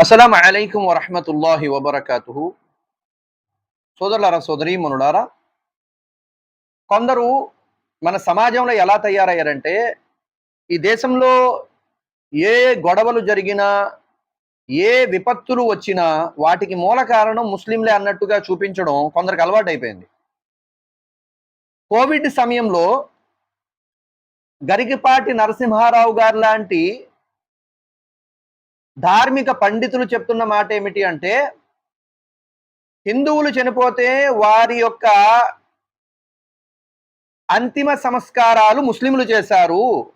అస్సలం అలైకుం వరహమతుల్లాహి వబర్కాతు సోదరులారా సోదరీమనులారా కొందరు మన సమాజంలో ఎలా తయారయ్యారంటే ఈ దేశంలో ఏ గొడవలు జరిగినా ఏ విపత్తులు వచ్చినా వాటికి మూల కారణం ముస్లింలే అన్నట్టుగా చూపించడం కొందరికి అలవాటు అయిపోయింది కోవిడ్ సమయంలో గరికిపాటి నరసింహారావు గారు లాంటి ధార్మిక పండితులు చెప్తున్న మాట ఏమిటి అంటే హిందువులు చనిపోతే వారి యొక్క అంతిమ సంస్కారాలు ముస్లింలు చేశారు.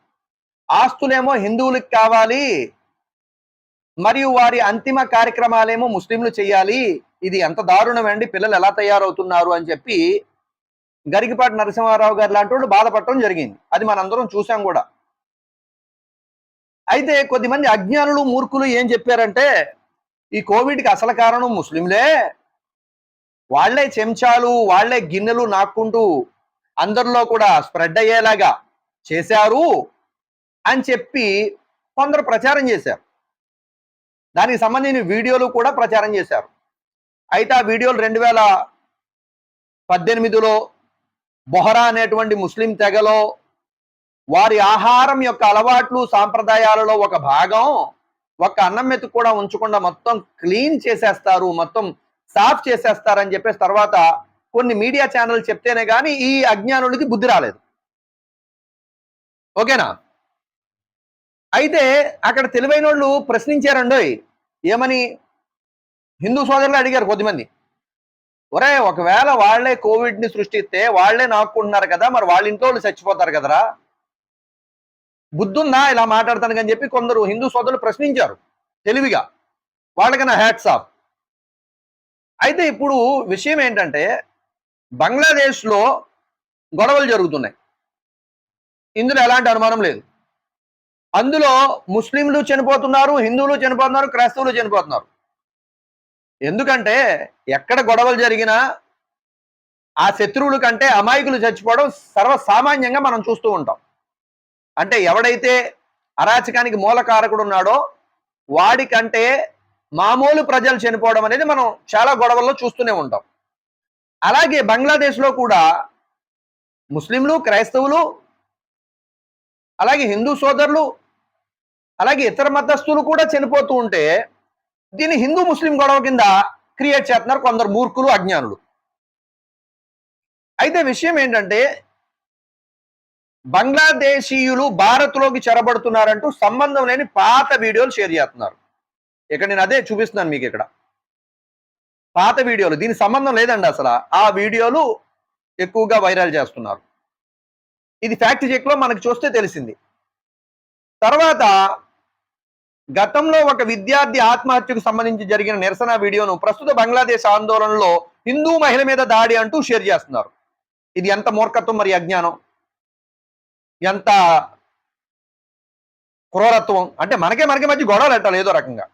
ఆస్తులేమో హిందువులకు కావాలి మరియు వారి అంతిమ కార్యక్రమాలేమో ముస్లింలు చేయాలి. ఇది ఎంత దారుణమండి పిల్లలు ఎలా తయారవుతున్నారు అని చెప్పి గరికిపాటి నరసింహారావు గారు లాంటి వాళ్ళు బాధపడటం జరిగింది. అది మనందరం చూసాం కూడా. అయితే కొద్దిమంది అజ్ఞానులు మూర్ఖులు ఏం చెప్పారంటే ఈ కోవిడ్కి అసలు కారణం ముస్లింలే. వాళ్ళే చెంచాలు వాళ్ళే గిన్నెలు నాక్కుంటూ అందరిలో కూడా స్ప్రెడ్ అయ్యేలాగా చేశారు అని చెప్పి కొందరు ప్రచారం చేశారు. దానికి సంబంధించిన వీడియోలు కూడా ప్రచారం చేశారు. అయితే ఆ వీడియోలు రెండు వేల పద్దెనిమిదిలో బొహరా అనేటువంటి ముస్లిం తెగలో వారి ఆహారం యొక్క అలవాట్లు సాంప్రదాయాలలో ఒక భాగం. ఒక అన్నం మెతుకు కూడా ఉంచకుండా మొత్తం క్లీన్ చేసేస్తారు మొత్తం సాఫ్ చేసేస్తారని చెప్పేసి తర్వాత కొన్ని మీడియా ఛానల్ చెప్తేనే కానీ ఈ అజ్ఞానుడికి బుద్ధి రాలేదు. ఓకేనా? అయితే అక్కడ తెలివైన వాళ్ళు ప్రశ్నించారండి. ఏమని? హిందూ సోదరులు అడిగారు కొద్దిమంది. ఒరే ఒకవేళ వాళ్ళే కోవిడ్ని సృష్టిస్తే వాళ్ళే నాకుంటున్నారు కదా మరి వాళ్ళ ఇంట్లో వాళ్ళు చచ్చిపోతారు కదరా? బుద్ధుందా ఇలా మాట్లాడతాను అని చెప్పి కొందరు హిందూ సోదరులు ప్రశ్నించారు తెలివిగా. వాళ్ళకన్నా హ్యాట్స్ ఆఫ్. అయితే ఇప్పుడు విషయం ఏంటంటే బంగ్లాదేశ్లో గొడవలు జరుగుతున్నాయి. ఇందులో ఎలాంటి అనుమానం లేదు. అందులో ముస్లింలు చనిపోతున్నారు హిందువులు చనిపోతున్నారు క్రైస్తవులు చనిపోతున్నారు. ఎందుకంటే ఎక్కడ గొడవలు జరిగినా ఆ శత్రువుల కంటే అమాయకులు చచ్చిపోవడం సర్వసామాన్యంగా మనం చూస్తూ ఉంటాం. అంటే ఎవడైతే అరాచకానికి మూలకారకుడు ఉన్నాడో వాడికంటే మామూలు ప్రజలు చనిపోవడం అనేది మనం చాలా గొడవల్లో చూస్తూనే ఉంటాం. అలాగే బంగ్లాదేశ్లో కూడా ముస్లింలు క్రైస్తవులు అలాగే హిందూ సోదరులు అలాగే ఇతర మతస్థులు కూడా చనిపోతూ ఉంటే దీన్ని హిందూ ముస్లిం గొడవ కింద క్రియేట్ చేస్తున్నారు కొందరు మూర్ఖులు అజ్ఞానులు. అయితే విషయం ఏంటంటే బంగ్లాదేశీయులు భారత్లోకి చెరబడుతున్నారంటూ సంబంధం లేని పాత వీడియోలు షేర్ చేస్తున్నారు. ఇక్కడ నేను అదే చూపిస్తున్నాను మీకు ఇక్కడ. పాత వీడియోలు దీని సంబంధం లేదండి అసలు. ఆ వీడియోలు ఎక్కువగా వైరల్ చేస్తున్నారు. ఇది ఫ్యాక్ట్ చెక్లో మనకు చూస్తే తెలిసింది. తర్వాత గతంలో ఒక విద్యార్థి ఆత్మహత్యకు సంబంధించి జరిగిన నిరసన వీడియోను ప్రస్తుత బంగ్లాదేశ్ ఆందోళనలో హిందూ మహిళ మీద దాడి అంటూ షేర్ చేస్తున్నారు. ఇది ఎంత మూర్ఖత్వం మరి అజ్ఞానం? ఎంత క్రూరత్వం? అంటే మనకే మనకి మధ్య గొడవలు అంటారు ఏదో రకంగా.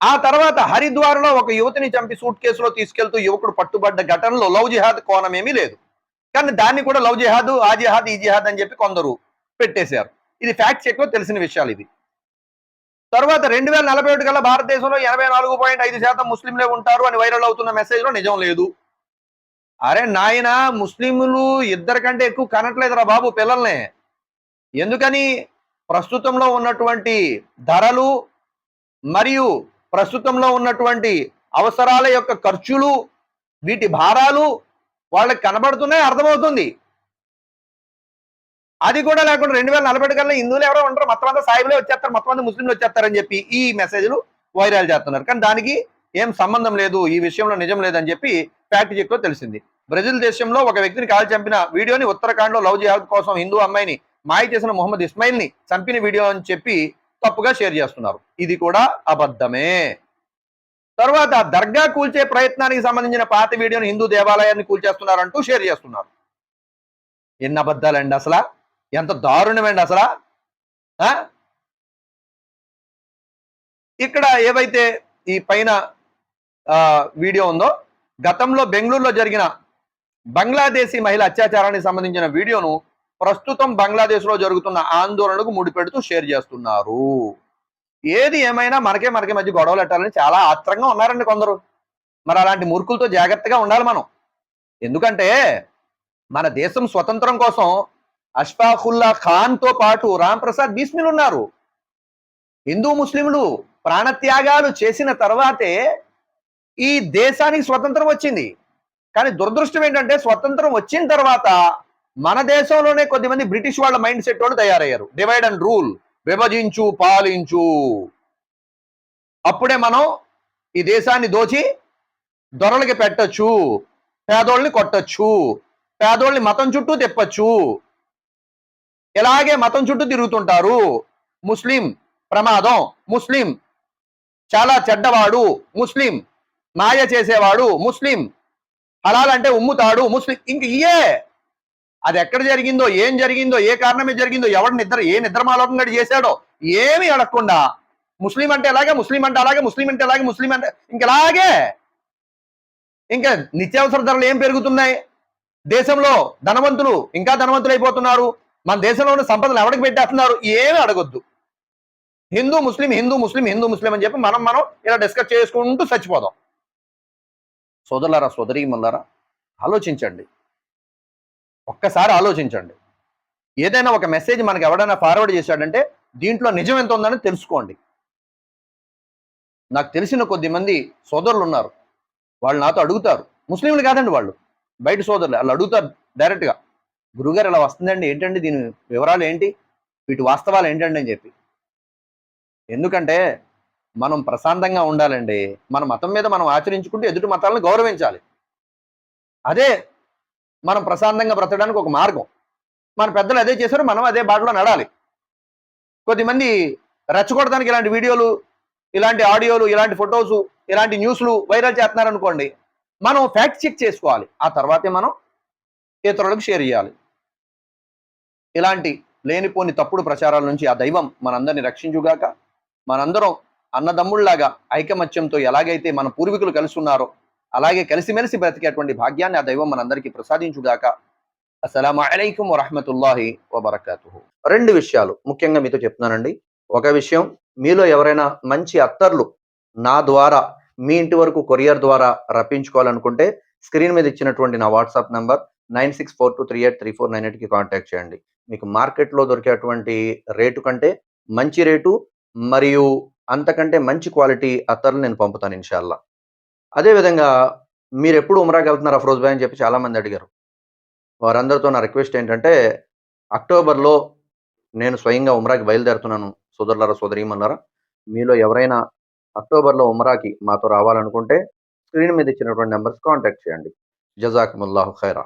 ఆ తర్వాత హరిద్వార్లో ఒక యువతిని చంపి సూట్ కేసులో తీసుకెళ్తూ యువకుడు పట్టుబడ్డ ఘటనలో లవ్ జిహాద్ కోణం ఏమీ లేదు. కానీ దాన్ని కూడా లవ్ జిహాద్ ఆ జిహాద్ ఈ జిహాద్ అని చెప్పి కొందరు పెట్టేశారు. ఇది ఫ్యాక్ట్ చెక్లో తెలిసిన విషయాలు ఇది తర్వాత రెండు వేల నలభై ఒకటి కల్లా భారతదేశంలో ఎనభై నాలుగు పాయింట్ ఐదు శాతం ముస్లింలే ఉంటారు అని వైరల్ అవుతున్న మెసేజ్లో నిజం లేదు. అరే నాయన ముస్లింలు ఇద్దరికంటే ఎక్కువ కనట్లేదురా బాబు పిల్లల్ని. ఎందుకని? ప్రస్తుతంలో ఉన్నటువంటి ధరలు మరియు ప్రస్తుతంలో ఉన్నటువంటి అవసరాల యొక్క ఖర్చులు వీటి భారాలు వాళ్ళకి కనబడుతున్నాయి అర్థమవుతుంది. అది కూడా లేకుండా రెండు వేల నలభై కల్లా హిందువులు ఎవరో ఉంటారు మొత్తం అంతా సాయిబులే వచ్చేస్తారు మొత్తం అంతా ముస్లింలు వచ్చేస్తారని చెప్పి ఈ మెసేజ్లు వైరల్ చేస్తున్నారు. కానీ దానికి ఏం సంబంధం లేదు ఈ విషయంలో నిజం లేదని చెప్పి ఫ్యాక్ట్ చెక్లో తెలిసింది. బ్రెజిల్ దేశంలో ఒక వ్యక్తిని కాల్ చంపిన వీడియోని ఉత్తరాఖండ్లో లవ్ జిహాద్ కోసం హిందూ అమ్మాయిని మాయ చేసిన మొహమ్మద్ ఇస్మాయిల్ని చంపిన వీడియో అని చెప్పి తప్పుగా షేర్ చేస్తున్నారు. ఇది కూడా అబద్ధమే. తర్వాత దర్గా కూల్చే ప్రయత్నానికి సంబంధించిన పాత వీడియోని హిందూ దేవాలయాన్ని కూల్చేస్తున్నారంటూ షేర్ చేస్తున్నారు. ఎన్ని అబద్ధాలండి అసలు? ఎంత దారుణమండి అసలు? ఇక్కడ ఏవైతే ఈ పైన వీడియో ఉందో. గతంలో బెంగళూరులో జరిగిన బంగ్లాదేశీ మహిళ అత్యాచారానికి సంబంధించిన వీడియోను ప్రస్తుతం బంగ్లాదేశ్లో జరుగుతున్న ఆందోళనకు ముడిపెడుతూ షేర్ చేస్తున్నారు. ఏది ఏమైనా మనకే మనకి మధ్య గొడవలు పెట్టాలని చాలా ఆత్రంగా ఉన్నారండి కొందరు. మరి అలాంటి మూర్ఖులతో జాగ్రత్తగా ఉండాలి మనం. ఎందుకంటే మన దేశం స్వతంత్రం కోసం అష్ఫాఖుల్లా ఖాన్తో పాటు రామ్ ప్రసాద్ బిస్మిల్ ఉన్నారు. హిందూ ముస్లింలు ప్రాణత్యాగాలు చేసిన తర్వాతే ఈ దేశానికి స్వతంత్రం వచ్చింది. కానీ దురదృష్టం ఏంటంటే స్వతంత్రం వచ్చిన తర్వాత మన దేశంలోనే కొద్దిమంది బ్రిటిష్ వాళ్ళ మైండ్ సెట్ వాళ్ళు తయారయ్యారు. డివైడ్ అండ్ రూల్ విభజించు పాలించు. అప్పుడే మనం ఈ దేశాన్ని దోచి దొరలకి పెట్టొచ్చు పేదోళ్ళని కొట్టచ్చు పేదోళ్ళని మతం చుట్టూ తెప్పచ్చు. ఇలాగే మతం చుట్టూ తిరుగుతుంటారు. ముస్లిం ప్రమాదం ముస్లిం చాలా చెడ్డవాడు ముస్లిం మాయ చేసేవాడు ముస్లిం. హలాల్ అంటే ఉమ్ముతాడు ముస్లిం. ఇంక ఇయే. అది ఎక్కడ జరిగిందో ఏం జరిగిందో ఏ కారణమే జరిగిందో ఎవడు నిద్ర ఏ నిద్రమాలోకం గడి చేశాడో ఏమి అడగకుండా ముస్లిం అంటే ఎలాగే ముస్లిం అంటే అలాగే ముస్లిం అంటే అలాగే ముస్లిం అంటే ఇంకెలాగే ఇంకా నిత్యావసర ధరలు ఏం పెరుగుతున్నాయి? దేశంలో ధనవంతులు ఇంకా ధనవంతులు అయిపోతున్నారు. మన దేశంలో ఉన్న సంపదలు ఎవరికి పెట్టేస్తున్నారు? ఏమి అడగొద్దు. హిందూ ముస్లిం హిందూ ముస్లిం హిందూ ముస్లిం అని చెప్పి మనం మనం ఇలా డిస్కస్ చేసుకుంటూ చచ్చిపోదాం. సోదరులారా సోదరీమల్లారా ఆలోచించండి. ఒక్కసారి ఆలోచించండి. ఏదైనా ఒక మెసేజ్ మనకి ఎవడైనా ఫార్వర్డ్ చేశాడంటే దీంట్లో నిజం ఎంత ఉందని తెలుసుకోండి. నాకు తెలిసిన కొద్ది మంది సోదరులు ఉన్నారు. వాళ్ళు నాతో అడుగుతారు. ముస్లింలు కాదండి వాళ్ళు. బయట సోదరులు. వాళ్ళు అడుగుతారు డైరెక్ట్గా. గురుగారు ఇలా వస్తుందండి ఏంటండి దీని వివరాలు ఏంటి? వీటి వాస్తవాలు ఏంటండి అని చెప్పి. ఎందుకంటే మనం ప్రశాంతంగా ఉండాలండి. మన మతం మీద మనం ఆచరించుకుంటూ ఎదుటి మతాలను గౌరవించాలి. అదే మనం ప్రశాంతంగా బ్రతకడానికి ఒక మార్గం. మన పెద్దలు అదే చేశారు మనం అదే బాటలో నడాలి. కొద్దిమంది రెచ్చగొడడానికి ఇలాంటి వీడియోలు ఇలాంటి ఆడియోలు ఇలాంటి ఫొటోస్ ఇలాంటి న్యూస్లు వైరల్ చేస్తున్నారనుకోండి మనం ఫ్యాక్ట్ చెక్ చేసుకోవాలి. ఆ తర్వాతే మనం ఇతరులకు షేర్ చేయాలి. ఇలాంటి లేనిపోని తప్పుడు ప్రచారాల నుంచి ఆ దైవం మనందరిని రక్షించుగాక మనందరం అన్నదమ్ముళ్ళాగా ఐకమత్యంతో ఎలాగైతే మన పూర్వీకులు కలిసి ఉన్నారో అలాగే కలిసిమెలిసి బ్రతికేటువంటి భాగ్యాన్ని ఆ దైవం మనందరికీ ప్రసాదించుగాక. అస్సలం అలైకుం వరహమతుల్లాహి వబర్కతు రెండు విషయాలు ముఖ్యంగా మీతో చెప్తున్నానండి. ఒక విషయం మీలో ఎవరైనా మంచి అత్తర్లు నా ద్వారా మీ ఇంటి వరకు కొరియర్ ద్వారా రప్పించుకోవాలనుకుంటే స్క్రీన్ మీద ఇచ్చినటువంటి నా WhatsApp number nine six four two three eight three four nine ఎయిట్కి కాంటాక్ట్ చేయండి. మీకు మార్కెట్లో దొరికేటువంటి రేటు కంటే మంచి రేటు మరియు అంతకంటే మంచి క్వాలిటీ అత్తర్లు నేను పంపుతాను ఇన్షాల్లా. అదేవిధంగా మీరు ఎప్పుడు ఉమరాకి వెళ్తున్నారు అఫ్రోజ్ భాయ్ అని చెప్పి చాలామంది అడిగారు. వారందరితో నా రిక్వెస్ట్ ఏంటంటే అక్టోబర్లో నేను స్వయంగా ఉమరాకి బయలుదేరుతున్నాను. సోదరులారా సోదరీమన్నారా మీలో ఎవరైనా అక్టోబర్లో ఉమరాకి మాతో రావాలనుకుంటే స్క్రీన్ మీద ఇచ్చినటువంటి నెంబర్స్ కాంటాక్ట్ చేయండి. జజాకుముల్లాహు ఖైరా.